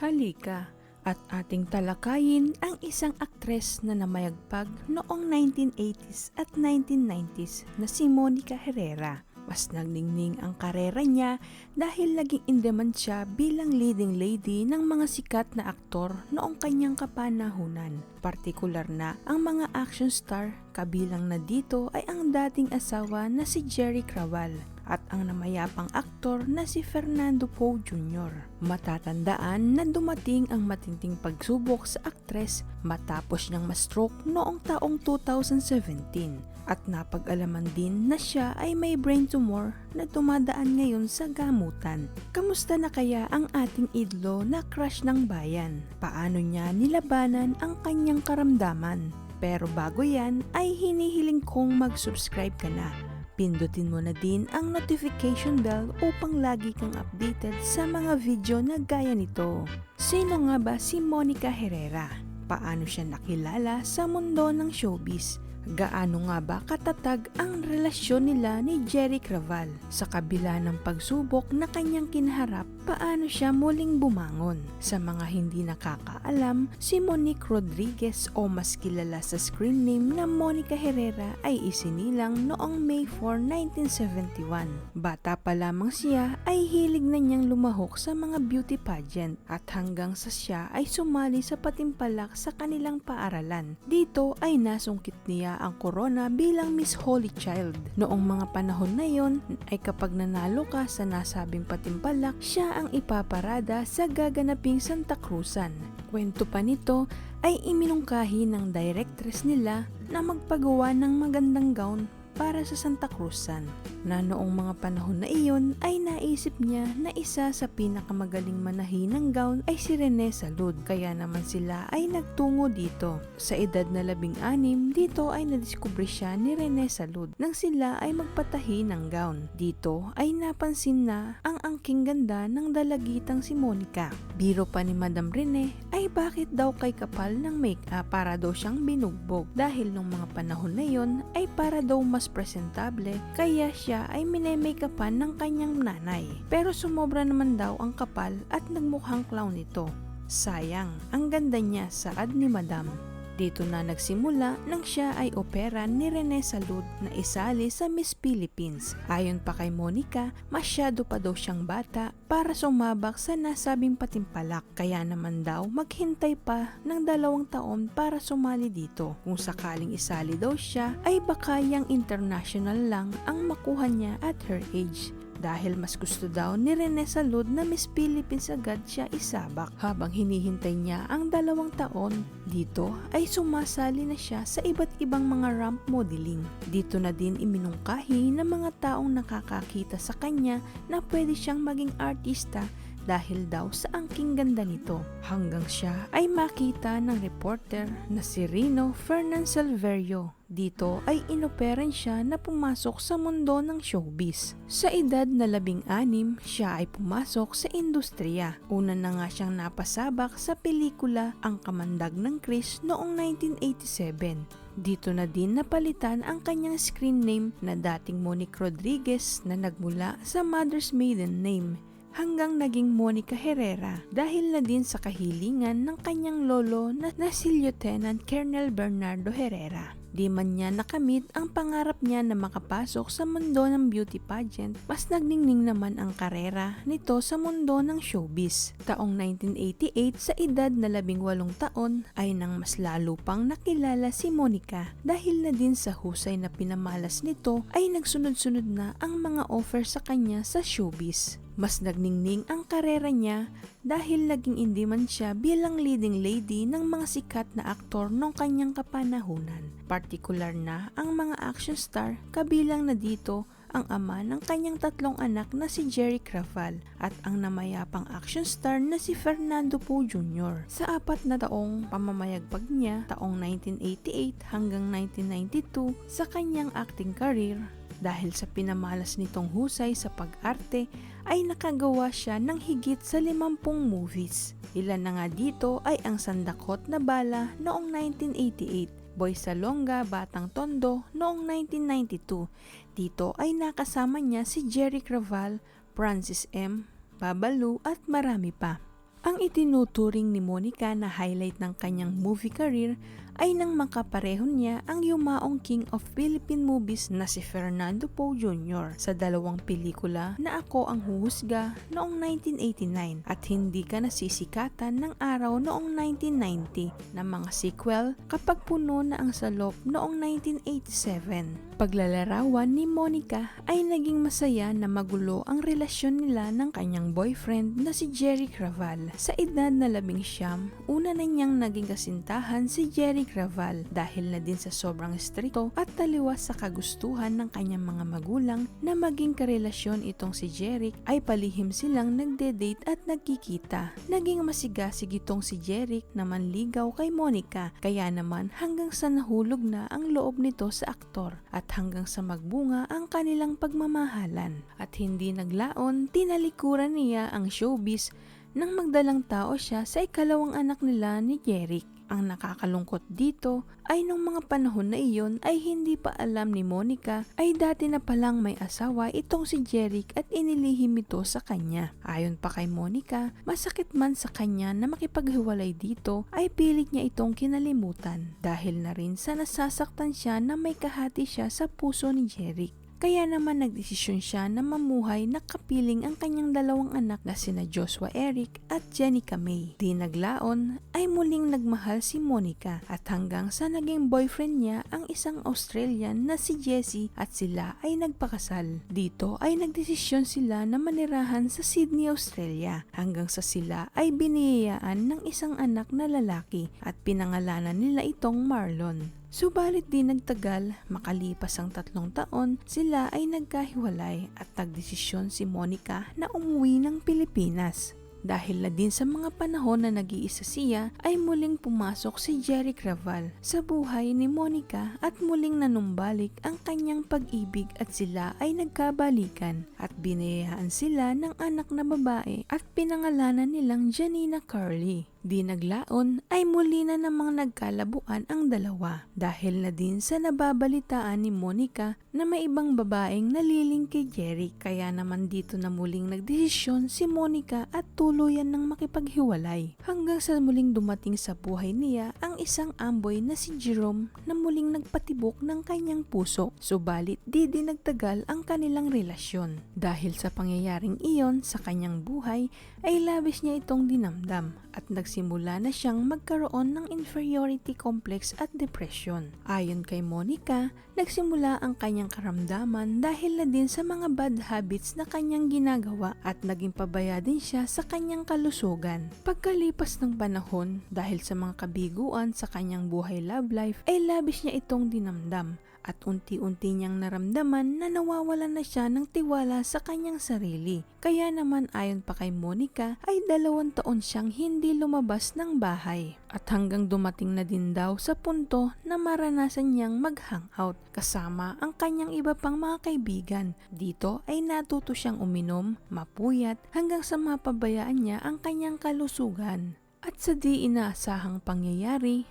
Halika at ating talakayin ang isang aktres na namayagpag noong 1980s at 1990s na si Monica Herrera. Mas nagningning ang karera niya dahil laging in demand siya bilang leading lady ng mga sikat na aktor noong kanyang kapanahunan. Partikular na ang mga action star kabilang na dito ay ang dating asawa na si Jerry Craval at ang namayapang aktor na si Fernando Poe Jr. Matatandaan na dumating ang matinding pagsubok sa aktres matapos niyang ma-stroke noong taong 2017 at napag-alaman din na siya ay may brain tumor na dumadaan ngayon sa gamutan. Kamusta na kaya ang ating idolo na crush ng bayan? Paano niya nilabanan ang kanyang karamdaman? Pero bago yan ay hinihiling kong mag-subscribe ka na Pindutin mo na din ang notification bell upang lagi kang updated sa mga video na gaya nito. Sino nga ba si Monica Herrera? Paano siya nakilala sa mundo ng showbiz? Gaano nga ba katatag ang relasyon nila ni Jerry Craval? Sa kabila ng pagsubok na kanyang kinaharap, paano siya muling bumangon? Sa mga hindi nakakaalam, si Monique Rodriguez o mas kilala sa screen name na Monica Herrera ay isinilang noong May 4, 1971. Bata pa lamang siya ay hilig na niyang lumahok sa mga beauty pageant at hanggang sa siya ay sumali sa patimpalak sa kanilang paaralan. Dito ay nasungkit niya ang corona bilang Miss Holy Child. Noong mga panahon na yon ay kapag nanalo ka sa nasabing patimpalak, siya ang ipaparada sa gaganaping Santa Cruzan. Kwento pa nito ay iminungkahi ng directress nila na magpagawa ng magandang gown para sa Santa Cruzan na noong mga panahon na iyon ay naisip niya na isa sa pinakamagaling manahin ng gown ay si Rene Salud kaya naman sila ay nagtungo dito. Sa edad na labing anim, dito ay nadiskubre siya ni Rene Salud nang sila ay magpatahi ng gown. Dito ay napansin na ang angking ganda ng dalagitang si Monica. Biro pa ni Madam Rene ay bakit daw kay kapal ng make-up para daw siyang binugbog dahil nung mga panahon na yon ay para daw mas presentable kaya siya ay minemake-upan ng kanyang nanay. Pero sumobra naman daw ang kapal at nagmukhang clown ito. Sayang, ang ganda niya saad ni Madam. Dito na nagsimula nang siya ay opera ni Rene Salud na isali sa Miss Philippines. Ayon pa kay Monica, masyado pa daw siyang bata para sumabak sa nasabing patimpalak. Kaya naman daw maghintay pa ng dalawang taon para sumali dito. Kung sakaling isali daw siya, ay baka yung international lang ang makuha niya at her age dahil mas gusto daw ni Rene Salud na Miss Philippines agad siya isabak. Habang hinihintay niya ang dalawang taon, dito ay sumasali na siya sa iba't ibang mga ramp modeling. Dito na din iminungkahi ng mga taong nakakakita sa kanya na pwede siyang maging artista dahil daw sa angking ganda nito. Hanggang siya ay makita ng reporter na si Rino Fernan Silverio. Dito ay inoperan siya na pumasok sa mundo ng showbiz. Sa edad na labing anim, siya ay pumasok sa industriya. Una na nga siyang napasabak sa pelikula Ang Kamandag ng Chris noong 1987. Dito na din napalitan ang kanyang screen name na dating Monique Rodriguez na nagmula sa mother's maiden name hanggang naging Monica Herrera dahil na din sa kahilingan ng kanyang lolo na, na si Lieutenant Colonel Bernardo Herrera. Di man niya nakamit ang pangarap niya na makapasok sa mundo ng beauty pageant, mas nagningning naman ang karera nito sa mundo ng showbiz. Taong 1988 sa edad na 18 taon ay nang mas lalo pang nakilala si Monica dahil na din sa husay na pinamalas nito ay nagsunod-sunod na ang mga offer sa kanya sa showbiz. Mas nagningning ang karera niya dahil naging hindi man siya bilang leading lady ng mga sikat na aktor nung kanyang kapanahunan. Partikular na ang mga action star kabilang na dito ang ama ng kanyang tatlong anak na si Jerry Craval at ang namayapang action star na si Fernando Poe Jr. Sa apat na taong pamamayagpag niya taong 1988 hanggang 1992 sa kanyang acting career dahil sa pinamalas nitong husay sa pag-arte ay nakagawa siya ng higit sa 50 movies. Ilan na nga dito ay ang Sandakot na Bala noong 1988, Boy Salonga, Batang Tondo noong 1992. Dito ay nakasama niya si Jerry Craval, Francis M., Babalu at marami pa. Ang itinuturing ni Monica na highlight ng kanyang movie career ay nang makapareho niya ang yumaong king of Philippine movies na si Fernando Poe Jr. sa dalawang pelikula na Ako ang Huhusga noong 1989 at Hindi ka nasisikatan ng araw noong 1990 na mga sequel kapag puno na ang salop noong 1987. Paglalarawan ni Monica ay naging masaya na magulo ang relasyon nila ng kanyang boyfriend na si Jerry Craval. Sa edad na labing siyam, una na niyang naging kasintahan si Jerry Craval dahil na din sa sobrang strito at taliwas sa kagustuhan ng kanyang mga magulang na maging karelasyon itong si Jerry ay palihim silang nagde-date at nagkikita. Naging masigasig itong si Jerry na manligaw kay Monica kaya naman hanggang sa nahulog na ang loob nito sa aktor at hanggang sa magbunga ang kanilang pagmamahalan. At hindi naglaon, tinalikuran niya ang showbiz nang magdalang tao siya sa ikalawang anak nila ni Jeric. Ang nakakalungkot dito ay nung mga panahon na iyon ay hindi pa alam ni Monica ay dati na palang may asawa itong si Jeric at inilihim ito sa kanya. Ayon pa kay Monica, masakit man sa kanya na makipaghiwalay dito ay pilit niya itong kinalimutan dahil na rin sa nasasaktan siya na may kahati siya sa puso ni Jeric. Kaya naman nagdesisyon siya na mamuhay na kapiling ang kanyang dalawang anak na sina Joshua Eric at Jenica May. Di naglaon ay muling nagmahal si Monica at hanggang sa naging boyfriend niya ang isang Australian na si Jesse at sila ay nagpakasal. Dito ay nagdesisyon sila na manirahan sa Sydney, Australia hanggang sa sila ay biniyayaan ng isang anak na lalaki at pinangalanan nila itong Marlon. Subalit di nagtagal, makalipas ang tatlong taon, sila ay nagkahiwalay at nagdesisyon si Monica na umuwi ng Pilipinas. Dahil na din sa mga panahon na nag-iisa siya, ay muling pumasok si Jerry Craval sa buhay ni Monica at muling nanumbalik ang kanyang pag-ibig at sila ay nagkabalikan at binayaan sila ng anak na babae at pinangalanan nilang Janina Carly. Di naglaon ay muli na namang nagkalabuan ang dalawa. Dahil na din sa nababalitaan ni Monica na may ibang babaeng naliling kay Jerry kaya naman dito na muling nagdesisyon si Monica at tuluyan ng makipaghiwalay. Hanggang sa muling dumating sa buhay niya ang isang amboy na si Jerome na muling nagpatibok ng kanyang puso. Subalit di din nagtagal ang kanilang relasyon. Dahil sa pangyayaring iyon sa kanyang buhay ay labis niya itong dinamdam at nagsimula na siyang magkaroon ng inferiority complex at depression. Ayon kay Monica, nagsimula ang kanyang karamdaman dahil na din sa mga bad habits na kanyang ginagawa at naging pabaya din siya sa kanyang kalusugan. Pagkalipas ng panahon, dahil sa mga kabiguan sa kanyang buhay love life, ay labis niya itong dinamdam at unti-unti niyang naramdaman na nawawalan na siya ng tiwala sa kanyang sarili. Kaya naman ayon pa kay Monica ay dalawang taon siyang hindi lumabas ng bahay. At hanggang dumating na din daw sa punto na maranasan niyang mag-hangout kasama ang kanyang iba pang mga kaibigan. Dito ay natuto siyang uminom, mapuyat hanggang sa mapabayaan niya ang kanyang kalusugan. At sa di inaasahang pangyayari,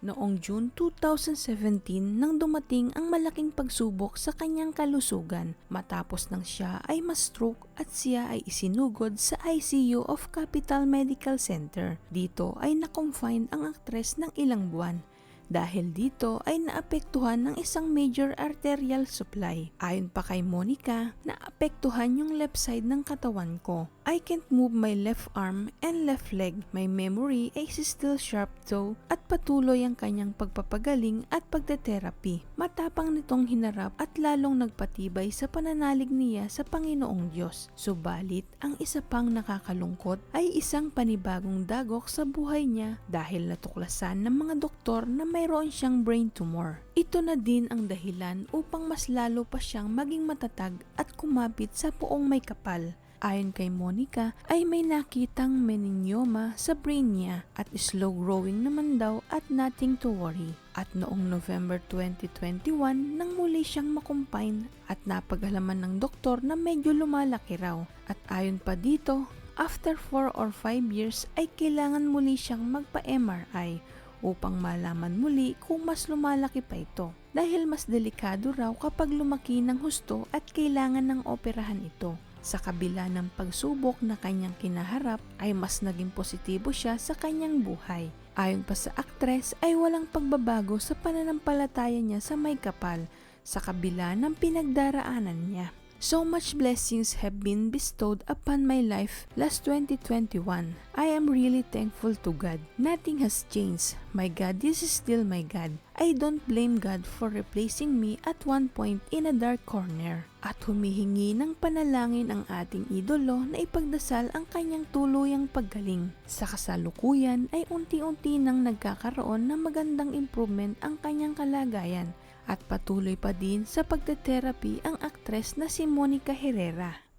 Noong June 2017 nang dumating ang malaking pagsubok sa kanyang kalusugan matapos nang siya ay ma-stroke at siya ay isinugod sa ICU of Capital Medical Center. Dito ay na-confine ang aktres ng ilang buwan dahil dito ay naapektuhan ng isang major arterial supply. Ayon pa kay Monica, naapektuhan yung left side ng katawan ko. I can't move my left arm and left leg. My memory is still sharp though at patuloy ang kanyang pagpapagaling at pagte-therapy. Matapang nitong hinarap at lalong nagpatibay sa pananalig niya sa Panginoong Diyos. Subalit, ang isa pang nakakalungkot ay isang panibagong dagok sa buhay niya dahil natuklasan ng mga doktor na mayroon siyang brain tumor. Ito na din ang dahilan upang mas lalo pa siyang maging matatag at kumapit sa puong may kapal. Ayon kay Monica, ay may nakitang meningioma sa brain niya at slow growing naman daw at nothing to worry. At noong November 2021, nang muli siyang makumpine at napagalaman ng doktor na medyo lumalaki raw. At ayon pa dito, after 4 or 5 years ay kailangan muli siyang magpa-MRI upang malaman muli kung mas lumalaki pa ito dahil mas delikado raw kapag lumaki ng husto at kailangan ng operahan ito. Sa kabila ng pagsubok na kanyang kinaharap ay mas naging positibo siya sa kanyang buhay. Ayon pa sa aktres ay walang pagbabago sa pananampalataya niya sa may kapal sa kabila ng pinagdaraanan niya. So much blessings have been bestowed upon my life last 2021. I am really thankful to God. Nothing has changed. My God, this is still my God. I don't blame God for replacing me at one point in a dark corner. At humihingi ng panalangin ang ating idolo na ipagdasal ang kanyang tuluyang paggaling. Sa kasalukuyan ay unti-unti nang nagkakaroon ng magandang improvement ang kanyang kalagayan at patuloy pa din sa pagte-therapy ang aktres na si Monica Herrera.